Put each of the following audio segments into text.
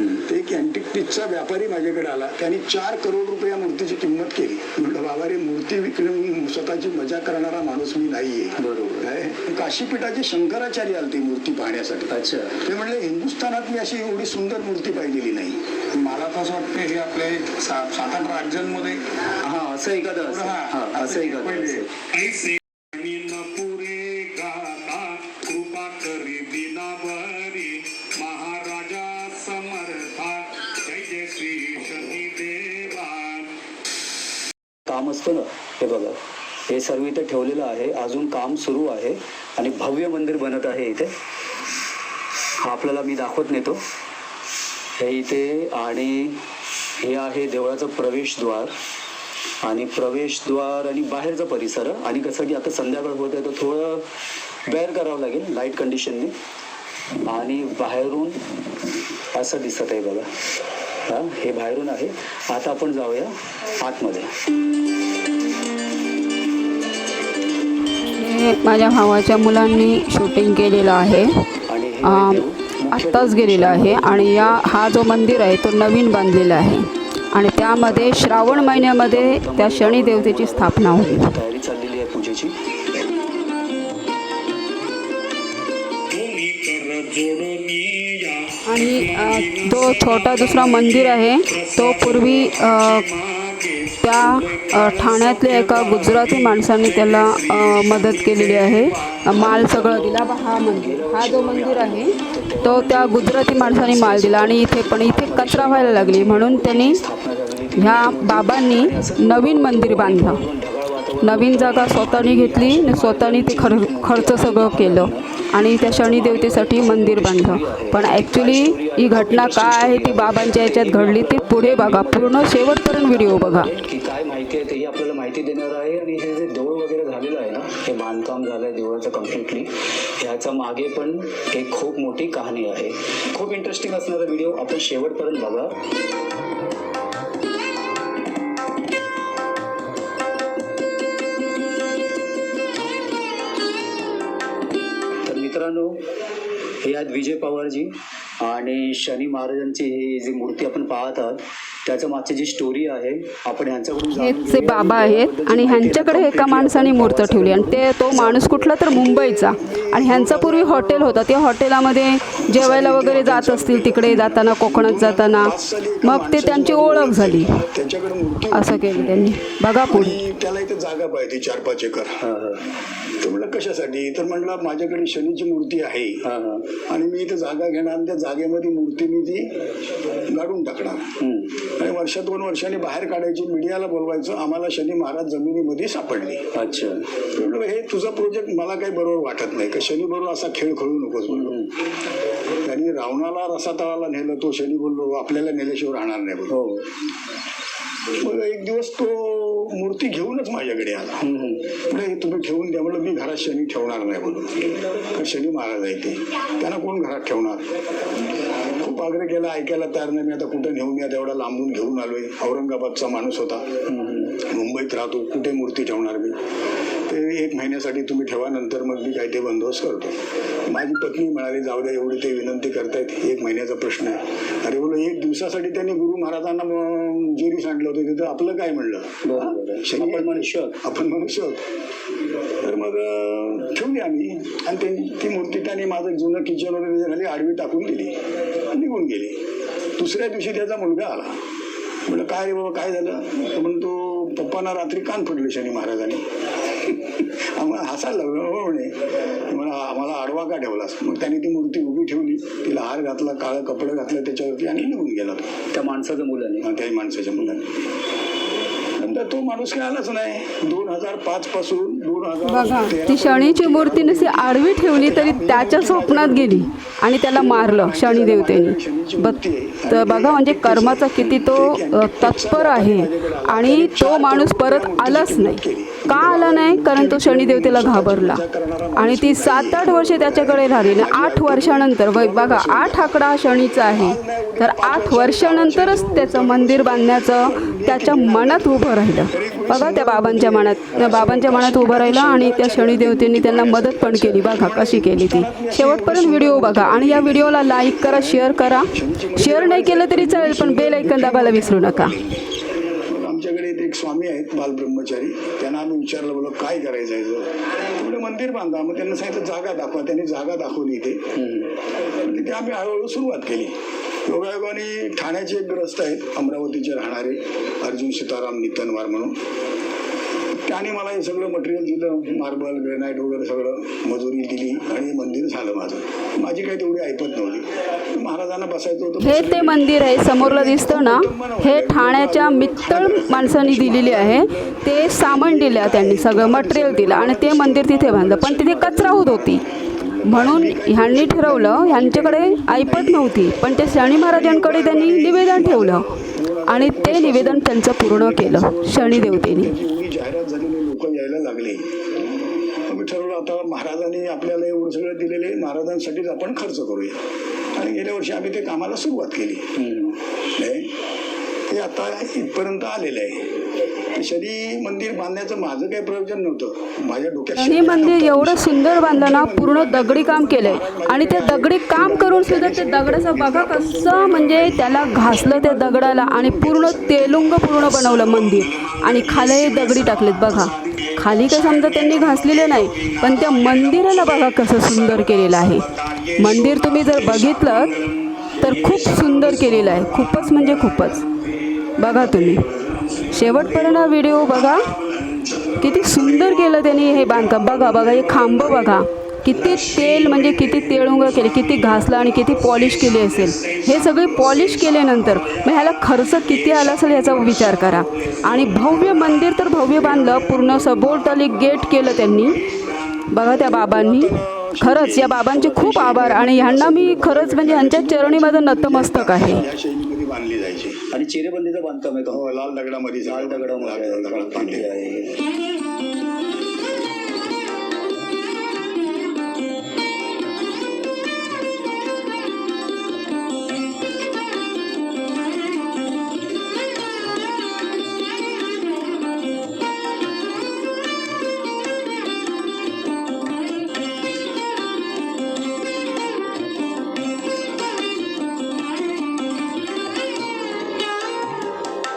ते एक अँटिक पीसचा व्यापारी माझ्याकडे आला. त्यांनी चार करोड रुपये या मूर्तीची किंमत केली. म्हटलं बाबा रे मूर्ती विकून स्वतःची मजा करणारा माणूस मी नाहीये. बरोबर. काय काशीपीठाचे शंकराचार्य आले ती मूर्ती पाहण्यासाठी. अच्छा. ते म्हणले हिंदुस्थानात मी अशी एवढी सुंदर मूर्ती पाहिलेली नाही. मला तर असं वाटतं हे आपल्या सा- सात आठ राज्यांमध्ये हा असं एखादं हा असं एखादं काम असतं ना हे बघा. हे सर्व इथे ठेवलेलं आहे. अजून काम सुरू आहे. आणि भव्य मंदिर बनत आहे इथे. हा आपल्याला मी दाखवत नेतो. हे इथे आणि हे आहे देवळाचं प्रवेशद्वार आणि प्रवेशद्वार आणि बाहेरचा परिसर. आणि कसं की आता संध्याकाळ होत आहे तर थोडं बेअर करावं लागेल लाइट कंडिशनने आणि बाहेरून असं दिसत आहे बघा. हा हे बाहेरून आहे. आता आपण जाऊया आतमध्ये. माझ्या भावाच्या मुलांनी शूटिंग केलेलं आहे. आत्ताच गेलेला आहे आणि या हा जो मंदिर आहे तो नवीन बांधलेला आहे. आणि त्यामध्ये श्रावण महिन्यामध्ये त्या शनी देवतेची स्थापना होईल. तयारी चाललेली आहे पूजेची. आणि तो जो छोटा दुसरा मंदिर आहे. तो पूर्वी त्या ठाण्यातल्या एका गुजराती माणसाने त्याला मदत केलेली आहे. माल सगळं दिला. हा मंदिर. हा जो मंदिर आहे तो त्या गुजराती माणसाने माल दिला आणि इथे पण इथे कचरा व्हायला लागली. म्हणून त्यांनी ह्या बाबांनी नवीन मंदिर बांधलं. नवीन जागा स्वतःने घेतली आणि स्वतःने ते खर खर्च सगळं केलं. आणि त्या शनिदेवतेसाठी मंदिर बांधलं. पण ॲक्च्युली ही घटना काय आहे ती बाबांच्या याच्यात घडली ते पुढे बघा. पूर्ण शेवटपर्यंत व्हिडिओ बघा. की काय माहिती आहे तेही आपल्याला माहिती देणार आहे. आणि हे जे देऊळ वगैरे झालेलं आहे ना हे बांधकाम झालं आहे देवळाचं कम्प्लिटली ह्याच्या मागे पण एक खूप मोठी कहाणी आहे. खूप इंटरेस्टिंग असणारा व्हिडिओ आपण शेवटपर्यंत बघा. मित्रांनो हे आहेत विजय पवारजी आणि शनी महाराजांची ही जी मूर्ती आपण पाहत आहात त्याच्या मागची जी स्टोरी आहे आपण यांच्याकडून जाणून हेच जे घेऊया. बाबा आहेत आणि ह्यांच्याकडे एका माणसाने मूर्त ठेवली आणि ते तो माणूस कुठला तर मुंबईचा. आणि ह्यांचा पूर्वी हॉटेल होता. त्या हॉटेलामध्ये जेवायला वगैरे जात असतील तिकडे जाताना कोकणात जाताना मग ते त्यांची ओळख झाली. त्यांच्याकडे मूर्ती असं केलं त्यांनी. बघा पुढे. त्याला इथे जागा पाहिजे चार पाच एकर. हा, हा. तर म्हणलं कशासाठी? तर म्हणलं माझ्याकडे शनीची मूर्ती आहे. आणि मी इथे जागा घेणार आणि त्या जागेमध्ये मूर्ती मी ती गाडून टाकणार. हम्म. आणि वर्ष दोन वर्षांनी बाहेर काढायची मीडियाला बोलवायचं आम्हाला शनी महाराज जमिनीमध्ये सापडले. अच्छा. हे तुझा प्रोजेक्ट मला काही बरोबर वाटत नाही का शनी बरोबर असा खेळ खेळू नकोस म्हणलो त्यांनी रावणाला रसातळाला नेलं तो शनी बोललो आपल्याला नेल्याशिवाय राहणार नाही बोललो. हो. मग एक दिवस तो मूर्ती घेऊनच माझ्याकडे आला. म्हणे तुम्ही ठेवून द्या. म्हणलं मी घरात शनी ठेवणार नाही कारण शनी महाराज आहे ते. त्यांना कोण घरात ठेवणार? खूप आग्रह केला ऐकायला तयार नाही. मी आता कुठं नेऊन या तेवढा लांबून घेऊन आलोय. औरंगाबादचा माणूस होता. मुंबईत राहतो. कुठे मूर्ती ठेवणार मी? ते एक महिन्यासाठी तुम्ही ठेवा नंतर मग मी काही ते बंदोबस्त करतो. माझी पत्नी म्हणाली जाऊ द्या एवढी ते विनंती करतायत. एक महिन्याचा प्रश्न आहे. अरे बोलो एक दिवसासाठी त्यांनी गुरु महाराजांना जेरी सांडलं होतं. तिथं आपलं काय म्हणलं. शनी आपण मनुष्य. आपण मनुष्य. तर मग ठेवली आम्ही. आणि ते ती मूर्ती त्याने माझं जुनं किचन वगैरे त्याच्याखाली आडवी टाकून दिली. आणि निघून गेली. दुसऱ्या दिवशी त्याचा मुलगा आला. म्हणलं काय रे बाबा काय झालं? तर म्हणतो पप्पांना रात्री कान फुटले शनी महाराजांनी. आम्हाला हसायला लागलो हो म्हणे मला आम्हाला आडवा का ठेवलास मग त्याने ती मूर्ती उभी ठेवली. तिला हार घातला काळं कपडं घातलं त्याच्यावरती आणि निघून गेला. त्या माणसाचं मुलाने? आणि त्या माणसाच्या मुलाने. नंतर तो माणूस काय आलाच नाही. दोन हजार पाच पासून दोन बघा हजार ती शनीची मूर्ती नसती आडवी ठेवली तरी त्याच्या स्वप्नात गेली आणि त्याला मारलं शनी देवतेने. तर बघा म्हणजे कर्माचा किती तो तत्पर आहे. आणि तो माणूस परत आलाच नाही. का आला नाही? कारण तो शनिदेवतेला घाबरला. आणि ती सात आठ वर्षे त्याच्याकडे राहिली. ना आठ वर्षानंतर वै- बघा आठ आकडा शनीचा आहे. तर आठ वर्षानंतरच त्याचं मंदिर बांधण्याचं त्याच्या मनात उभं राहिलं. बघा त्या बाबांच्या मनात त्या बाबांच्या मनात उभं राहिलं आणि त्या शनिदेवतेने त्यांना मदत पण केली. बघा कशी केली ती. शेवटपर्यंत व्हिडिओ बघा आणि या व्हिडिओला लाईक करा शेअर करा. शेअर नाही केलं तरी चालेल पण बेल ऐकन दाबायला विसरू नका. आमच्याकडे इथे एक स्वामी आहेत बालब्रह्मचारी. त्यांना आम्ही विचारलं बोललो काय करायचं? आहे म्हणजे मंदिर बांधा. मग त्यांना सांगितलं जागा दाखवा. त्यांनी जागा दाखवली इथे. तिथे आम्ही हळूहळू सुरुवात केली. योगायोगाने ठाण्याचे एक ग्रस्त आहेत अमरावतीचे राहणारे अर्जुन सीताराम नितनवार म्हणून. त्याने मला हे सगळं मटेरियल दिलं मार्बल ग्रेनाईट वगैरे सगळं मजुरी दिली आणि मंदिर झालं माझं. माझी काही तेवढी ऐपत नव्हती. महाराजांना बसायचं होतं हे ते मंदिर आहे समोरला दिसतं ना हे ठाण्याच्या मित्तळ माणसांनी दिलेली आहे. ते सामान दिलं त्यांनी सगळं मटेरियल दिलं आणि ते मंदिर तिथे बांधलं. पण तिथे कचरा होत होती. म्हणून ह्यांनी ठरवलं ह्यांच्याकडे ऐपत नव्हती. पण ते शनी महाराजांकडे त्यांनी निवेदन ठेवलं. आणि ते निवेदन त्यांचं पूर्ण केलं शनी देवतेने. एवढी जाहिरात झालेली लोक यायला लागले. ठरवलं आता महाराजांनी आपल्याला एवढं सगळं दिलेले महाराजांसाठीच आपण खर्च करूया. आणि गेल्या वर्षी आम्ही ते कामाला सुरुवात केली. नाही? ते आता इथपर्यंत आलेलं आहे. शनी मंदिर बांधण्याचं माझं काही प्रयोजन नव्हतं. माझ्या डोक्यात शनी मंदिर एवढं सुंदर बांधलं ना पूर्ण दगडी काम केलंय. आणि ते दगडी काम करून सुद्धा ते दगडाचं बघा कसं म्हणजे त्याला घासलं त्या दगडाला आणि पूर्ण तेलुंग पूर्ण बनवलं मंदिर. आणि खाली दगडी टाकलेत बघा. खाली काय समजा त्यांनी घासलेले नाही पण त्या मंदिराला बघा कसं सुंदर केलेलं आहे. मंदिर तुम्ही जर बघितलं तर खूप सुंदर केलेलं आहे. खूपच म्हणजे खूपच. बघा तुम्ही. शेवटपर्यंत व्हिडिओ बघा. किती सुंदर केलं त्यांनी हे बांधकाम. बघा बघा हे खांब बघा. किती तेल म्हणजे किती तेळुंग केले किती घासलं आणि किती पॉलिश केली असेल. हे सगळे पॉलिश केल्यानंतर मग ह्याला खर्च किती आला असेल याचा विचार करा. आणि भव्य मंदिर तर भव्य बांधलं पूर्ण सभोवताली गेट केलं त्यांनी. बघा त्या बाबांनी. खरंच या बाबांचे खूप आभार. आणि ह्यांना मी खरंच म्हणजे ह्यांच्या चरणी माझं नतमस्तक आहे. आणि चिरेबंदीचं बांधकाम आहे का? हो लाल दगडामध्ये लाल दगडामध्ये दगडात आहे.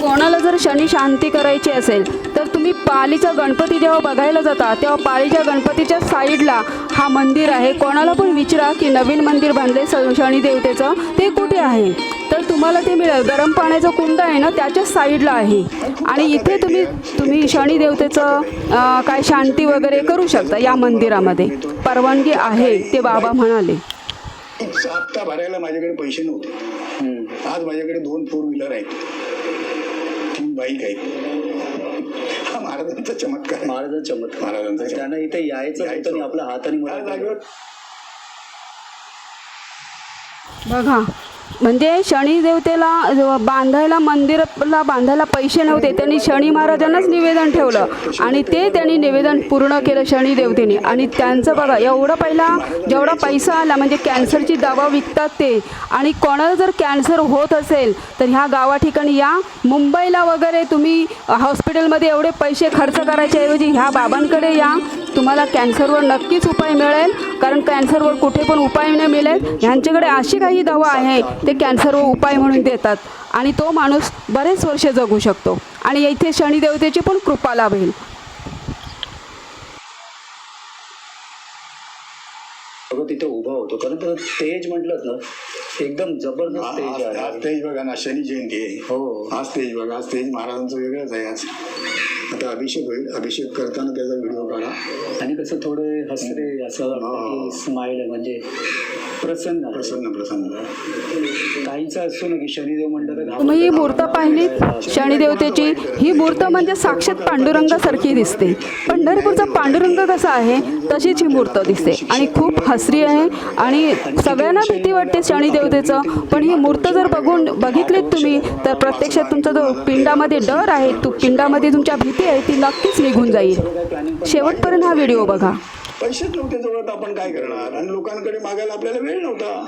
कोणाला जर शनी शांती करायची असेल तर तुम्ही पालीचा गणपती जेव्हा बघायला जाता तेव्हा पालीच्या गणपतीच्या साईडला हा मंदिर आहे. कोणाला पण विचारा की नवीन मंदिर बांधले स शनी देवतेचं. ते कुठे आहे? तर तुम्हाला ते मिळेल. गरम पाण्याचं कुंड आहे ना त्याच्या साईडला आहे. आणि इथे तुम्ही तुम्ही शनी देवतेचं काय शांती वगैरे करू शकता या मंदिरामध्ये. परवानगी आहे ते बाबा म्हणाले. एक हप्ता भरायला माझ्याकडे पैसे नव्हते. आज माझ्याकडे दोन फोर व्हीलर आहेत. बाईक आहेत हा महाराजांचा चमत्कार आहे. महाराजांचा चमत्कार. महाराजांचा चमत्कार. त्यांना इथे यायचं होतं आणि त्या मदत जागेवर. बघा म्हणजे शनी देवतेला बांधायला मंदिराला बांधायला पैसे नव्हते त्यांनी शनी महाराजांनाच निवेदन ठेवलं. आणि ते त्यांनी निवेदन पूर्ण केलं शनी देवतेने. आणि त्यांचं बघा एवढं पहिला जेवढा पैसा आला म्हणजे कॅन्सरची दवा विकतात ते. आणि कोणाला जर कॅन्सर होत असेल तर ह्या गावा ठिकाणी या. मुंबईला वगैरे तुम्ही हॉस्पिटलमध्ये एवढे पैसे खर्च करायच्याऐवजी ह्या बाबांकडे या. तुम्हाला कॅन्सरवर नक्कीच उपाय मिळेल. कारण कॅन्सरवर कुठे पण उपाय नाही मिळेल. ह्यांच्याकडे अशी काही दवा आहे ते कॅन्सरवर उपाय म्हणून देतात. आणि तो माणूस बरेच वर्ष जगू शकतो. आणि इथे शनिदेवतेची पण कृपा लाभेल. सगळं तिथे उभा होतो कारण तर स्टेज म्हटलं ना एकदम जबरदस्त स्टेज आज आज आहे. तेज बघा ना शनी जयंती आहे. हो. आज तेज बघा आज तेज महाराजांचं वेगळंच आहे आज. आता अभिषेक होईल अभिषेक करताना त्याचा व्हिडिओ काढा. आणि कसं थोडे हसरे असं स्माईल म्हणजे प्रसन्न. आहे. प्रसन्न प्रसन्न. काहीचं असतो ना की शनिदेव मंडळ तुम्ही ही मूर्त पाहिली शनिदेवतेची ही मूर्त म्हणजे साक्षात पांडुरंगासारखी दिसते. पंढरपूरचा पांडुरंग कसा आहे तशीच ही मूर्त दिसते आणि खूप दुसरी आहे आणि सगळ्यांना भीती वाटते शनी देवतेचं. पण ही मूर्त जर बघून बघितलीत तुम्ही तर प्रत्यक्षात तुमचा जो पिंडामध्ये डर आहे तो पिंडामध्ये तुमच्या भीती आहे ती नक्कीच निघून जाईल. शेवटपर्यंत हा व्हिडिओ बघा. पैसेच नव्हते जवळ आपण काय करणार? आणि लोकांकडे मागायला आपल्याला वेळ नव्हता.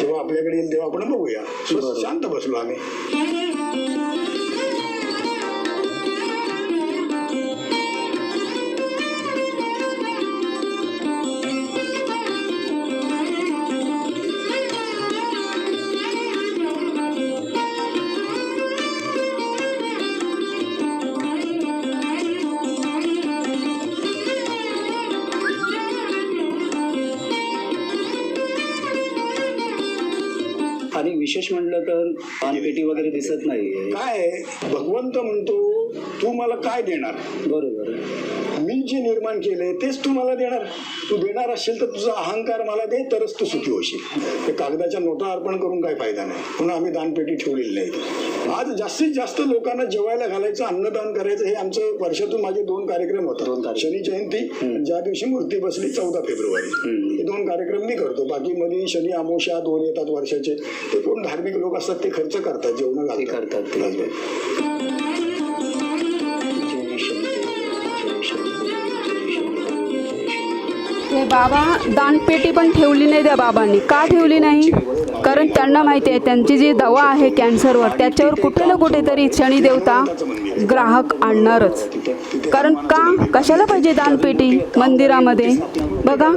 जेव्हा आपल्याकडे येईल तेव्हा आपण बघूया. शांत बसलो आम्ही. आणि विशेष म्हटलं तर पानपेटी वगैरे दिसत नाही काय भगवंत म्हणतो तू मला काय देणार? बरोबर. मी जे निर्माण केले तेच तू मला देणार. तू देणार असेल तर तुझा अहंकार मला दे तरच तू सुखी होशील. ते कागदाच्या नोटा अर्पण करून काही फायदा नाही. पुन्हा आम्ही दानपेटी ठेवलेली नाही आज जास्तीत जास्त लोकांना जेवायला घालायचं अन्नदान करायचं हे आमचं वर्षातून माझे दोन कार्यक्रम होतात. शनी जयंती ज्या दिवशी मूर्ती बसली चौदा फेब्रुवारी. हे दोन कार्यक्रम मी करतो. बाकी मध्ये शनी अमोशा दोन येतात वर्षाचे. ते कोण धार्मिक लोक असतात ते खर्च करतात जेवण ते करतात शंकर. बाबा. दानपेटी पण ठेवली नाही त्या बाबांनी. का ठेवली नाही? कारण त्यांना माहिती आहे त्यांची जी दवा आहे कॅन्सरवर त्याच्यावर कुठे ना कुठेतरी शनी देवता. ग्राहक आणणारच. कारण का? कशाला पाहिजे दानपेटी मंदिरामध्ये? बघा.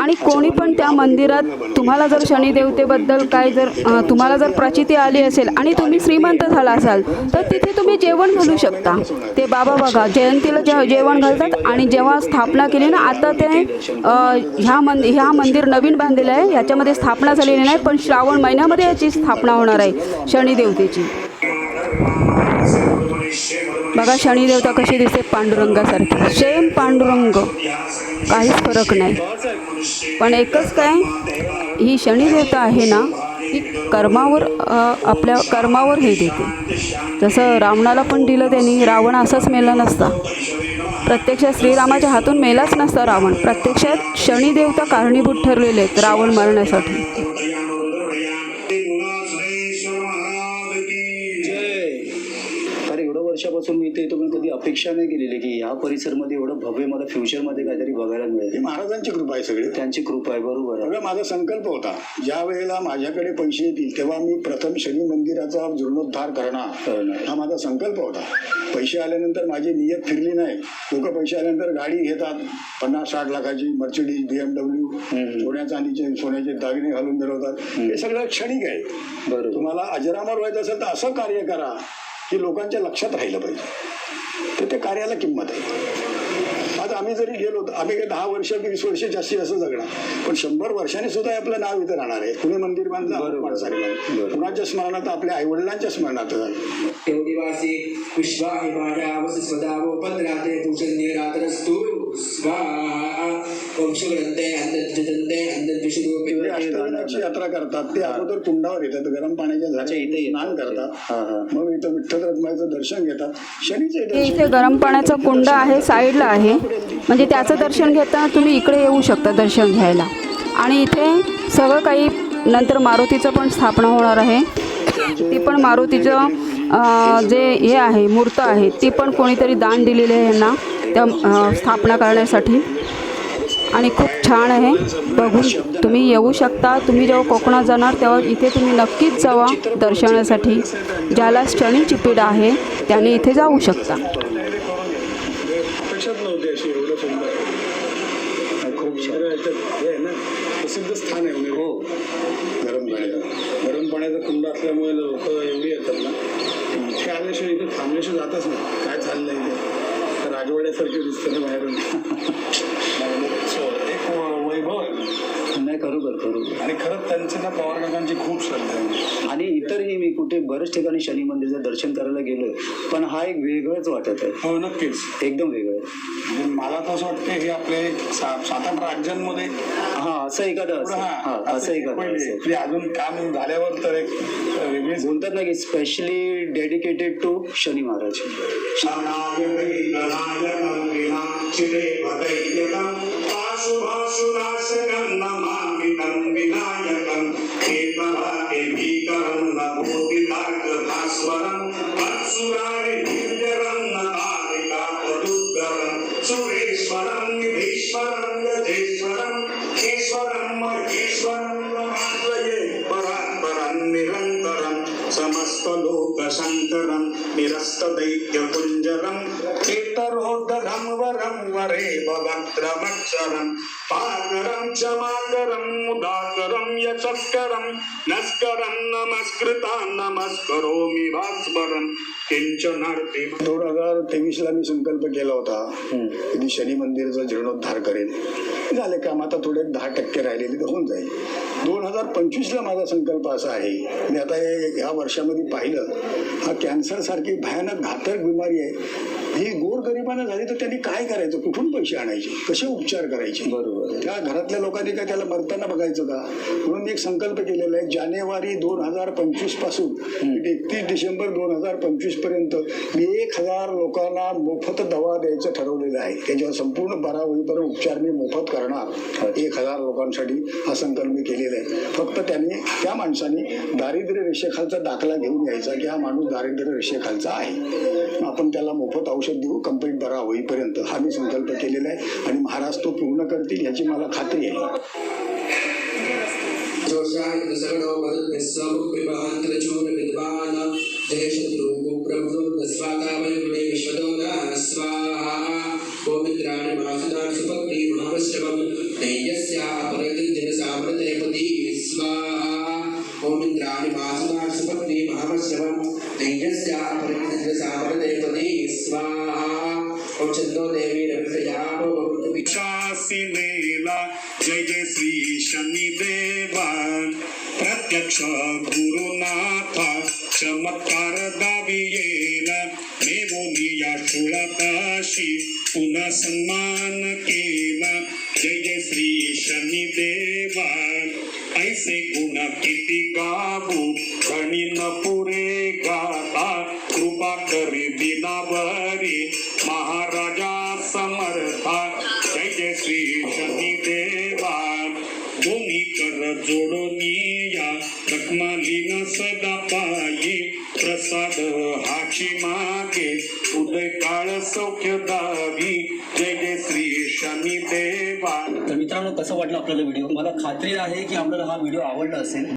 आणि कोणी पण त्या मंदिरात तुम्हाला जर शनिदेवतेबद्दल काय जर तुम्हाला जर प्रचिती आली असेल आणि तुम्ही श्रीमंत झाला असाल तर तिथे तुम्ही जेवण घालू शकता. ते बाबा बघा जयंतीला जे जेवण घालतात आणि जेव्हा स्थापना केली ना आता ते ह्या मंद ह्या मंदिर नवीन बांधलेलं आहे याच्यामध्ये स्थापना झालेली नाही पण श्रावण महिन्यामध्ये याची स्थापना होणार आहे शनिदेवतेची. बघा शनिदेवता कशी दिसते पांडुरंगासारखी. सेम पांडुरंग. काहीच फरक नाही. पण एकच काय ही शनिदेवता आहे ना ही कर्मावर आपल्या कर्मावर हे देते. जसं रावणाला पण दिलं त्यांनी रावण असाच मेला नसता. प्रत्यक्षात श्रीरामाच्या हातून मेलाच नसता रावण. प्रत्यक्षात शनिदेवता कारणीभूत ठरलेले आहेत रावण मारण्यासाठी. मी इथे तुम्ही कधी अपेक्षा नाही केलेली की ह्या परिसरमध्ये एवढं भव्य मला फ्युचरमध्ये काहीतरी बघायला ही मिळेल महाराजांची कृपा आहे सगळी. त्यांची कृपा आहे बरोबर आहे. माझा संकल्प होता. ज्या वेळेला माझ्याकडे पैसे येतील तेव्हा मी प्रथम शनी मंदिराचा जीर्णोद्धार करणार. हा माझा संकल्प होता. पैसे आल्यानंतर माझी नियत फिरली नाही. लोक पैसे आल्यानंतर गाडी घेतात. पन्नास साठ लाखाची मर्सिडीज बी एमडब्ल्यू हम्म. सोन्या चांदीचे सोन्याचे दागिने घालून मिळवतात हे सगळं क्षणिक आहे. बरोबर. तुम्हाला अजरामर व्हायचं असेल तर असं कार्य करा. की लोकांच्या लक्षात राहिलं पाहिजे. तर त्या कार्याला किंमत आहे. आज आम्ही जरी गेलो तर आम्ही काही दहा वर्ष की वीस वर्ष जास्तीत जास्त जगणार. पण शंभर वर्षांनी सुद्धा आपलं नाव इथं राहणार आहे. पुणे मंदिर बांधलं बरोबर. माणसाने. कुणाच्या स्मरणात आपल्या आई वडिलांच्या स्मरणात स्वाहा वंशग्रंथे अष्टविनायकची यात्रा करतात. ते अगोदर कुंडावर येतात गरम पाण्याच्या अच्छा, झाडे इथे येतात. स्नान करतात. हा, हा. मग इथं विठ्ठल रखुमाईचं दर्शन घेतात. शनीचे इथे गरम पाण्याचा कुंड आहे साईडला आहे. म्हणजे त्याचं दर्शन घेताना तुम्ही इकडे येऊ शकता दर्शन घ्यायला. आणि इथे सगळं काही नंतर मारुतीचं पण स्थापना होणार आहे. ती पण मारुतीचं जे हे आहे मूर्त आहे ती पण कोणीतरी दान दिलेली आहे यांना त्या स्थापना करण्यासाठी. आणि खूप छान आहे. बघून तुम्ही येऊ शकता. तुम्ही जेव्हा कोकणात जाणार तेव्हा इथे तुम्ही नक्कीच जावा दर्शनासाठी. ज्याला शनीची पीड आहे त्याने इथे जाऊ शकता. आणि इतरही मी कुठे बरेच ठिकाणी शनी मंदिरचं दर्शन करायला गेलोय पण हा एक वेगळंच वाटत आहे. हो नक्कीच. एकदम वेगळं आहे. म्हणजे मला तर असं वाटतं हे आपले सात आठ राज्यांमध्ये हा असं एखादं असं. हा असं एखादं म्हणजे अजून काम झाल्यावर तर एक बोलतात ना की specially dedicated to Shani Maharaj. శుభాశురాశకం నమామి తం వినాయకం కేవలాది భీకరం నమోది భాస్వరం పరశురాని भवक्त्रमक्षरं पाकरं च माकरं मुदाकरं यशस्करं नस्करं नमस्कृता नमस्करोमि भास्वरं किंचनार्थे दोन हजार तेवीस ला मी संकल्प केला होता कधी शनी मंदिरचा जीर्णोद्धार करेन. झाले काम आता थोडे दहा टक्के राहिलेले तर होऊन जाईल. दोन हजार पंचवीस ला माझा संकल्प असा आहे मी आता हे- ह्या वर्षामध्ये पाहिलं हा कॅन्सर सारखी भयानक घातक बिमारी आहे. ही गोरगरिबांना झाली तर त्यांनी काय करायचं? कुठून पैसे आणायचे? कसे उपचार करायचे? बरोबर. त्या घरातल्या लोकांनी काय त्याला मरताना बघायचं का? म्हणून एक संकल्प केलेला आहे. जानेवारी दोन हजार पंचवीसपासून एकतीस डिसेंबर दोन हजार पंचवीसपर्यंत मी एक हजार लोकांना मोफत दवा द्यायचं ठरवलेलं आहे. त्याच्यावर संपूर्ण बरा होईपर्यंत उपचार मी मोफत करणार. एक हजार लोकांसाठी हा संकल्प मी केलेला आहे. फक्त त्यांनी त्या माणसाने दारिद्र्य रेषेखालचा दाखला घेऊन यायचा की हा माणूस दारिद्र्य रेषेखालचा आहे. आपण त्याला मोफत औषध देऊ कंप्लीट बरा होईपर्यंत हा मी संकल्प केलेला आहे आणि महाराज तो पूर्ण करतील याची मला खात्री आहे. जोषाय सगळो मरुद्भिस्वमुक्तिमहान्तरचूर विद्वान् स्वाहा चंदो देवी जय जय श्री शनिदेवा प्रत्यक्ष गुरुनाथ चमत्कार दावियेन पुनः सम्मान केन जय जय श्री शनिदेव ऐसे गुण किती गावू गणी न पुरे गाता कृपा करी दिनावरी कसं वाटलं आपल्याला व्हिडिओ मला खात्री आहे की आपल्याला हा व्हिडिओ आवडला असेल.